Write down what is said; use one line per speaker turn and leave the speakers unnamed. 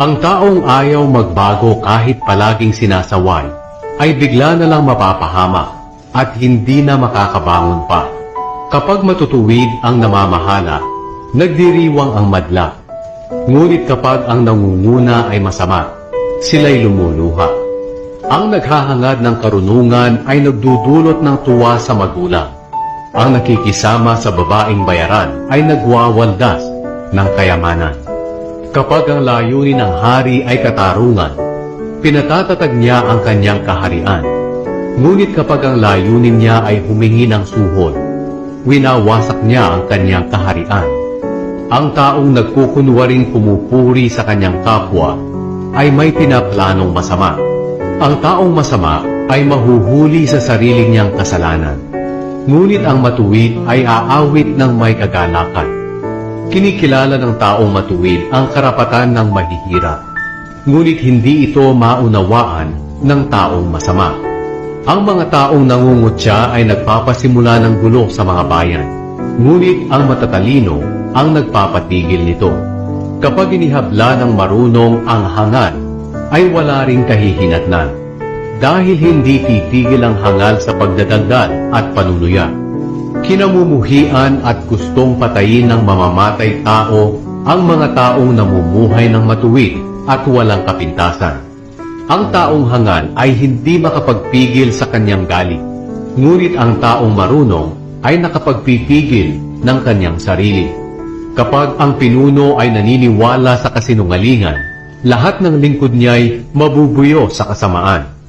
Ang taong ayaw magbago kahit palaging sinasaway ay bigla na lang mapapahamak at hindi na makakabangon pa. Kapag matutuwid ang namamahala, nagdiriwang ang madla. Ngunit kapag ang nangunguna ay masama, sila'y lumuluha. Ang naghahangad ng karunungan ay nagdudulot ng tuwa sa magulang. Ang nakikisama sa babaeng bayaran ay nagwawaldas ng kayamanan. Kapag ang layunin ng hari ay katarungan, pinatatatag niya ang kanyang kaharian. Ngunit kapag ang layunin niya ay humingi ng suhol, winawasak niya ang kanyang kaharian. Ang taong nagkukunwaring pumupuri sa kanyang kapwa ay may pinaplanong masama. Ang taong masama ay mahuhuli sa sarili niyang kasalanan. Ngunit ang matuwid ay aawit ng may kagalakan. Kinikilala ng taong matuwid ang karapatan ng mahihirap. Ngunit hindi ito maunawaan ng taong masama. Ang mga taong nangungutya ay nagpapasimula ng gulo sa mga bayan. Ngunit ang matatalino ang nagpapatigil nito. Kapag inihabla ng marunong ang hangal, ay wala ring kahihinatnan. Dahil hindi titigil ang hangal sa pagdadagdag at panunuya. Kinamumuhian at gustong patayin ng mamamatay tao ang mga taong namumuhay ng matuwid at walang kapintasan. Ang taong hangal ay hindi makapagpigil sa kanyang galit, ngunit ang taong marunong ay nakapagpipigil ng kanyang sarili. Kapag ang pinuno ay naniniwala sa kasinungalingan, lahat ng lingkod niya'y mabubuyo sa kasamaan.